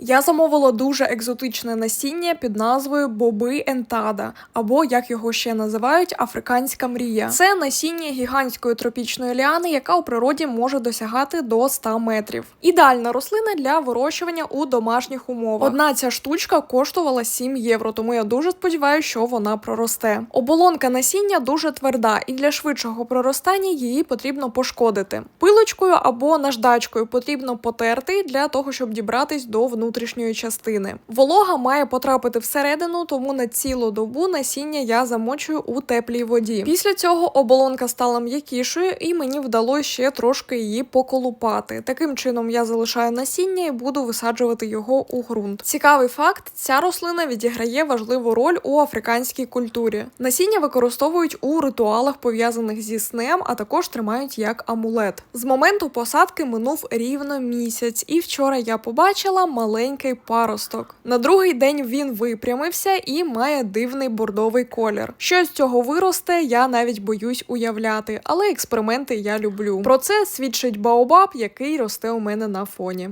Я замовила дуже екзотичне насіння під назвою Боби Ентада, або як його ще називають, африканська мрія. Це насіння гігантської тропічної ліани, яка у природі може досягати до 100 метрів. Ідеальна рослина для вирощування у домашніх умовах. Одна ця штучка коштувала 7 євро, тому я дуже сподіваюся, що вона проросте. Оболонка насіння дуже тверда, і для швидшого проростання її потрібно пошкодити. Пилочкою або наждачкою потрібно потерти для того, щоб дібратись до внутрішньої частини. Волога має потрапити всередину, тому на цілу добу насіння я замочую у теплій воді. Після цього оболонка стала м'якішою, і мені вдалося ще трошки її поколупати. Таким чином я залишаю насіння і буду висаджувати його у ґрунт. Цікавий факт: ця рослина відіграє важливу роль у африканській культурі. Насіння використовують у ритуалах, пов'язаних зі снем, а також тримають як амулет. З моменту посадки минув рівно місяць, і вчора я побачила маленький паросток. На другий день він випрямився і має дивний бордовий колір. Що з цього виросте, я навіть боюсь уявляти, але експерименти я люблю. Про це свідчить Баобаб, який росте у мене на фоні.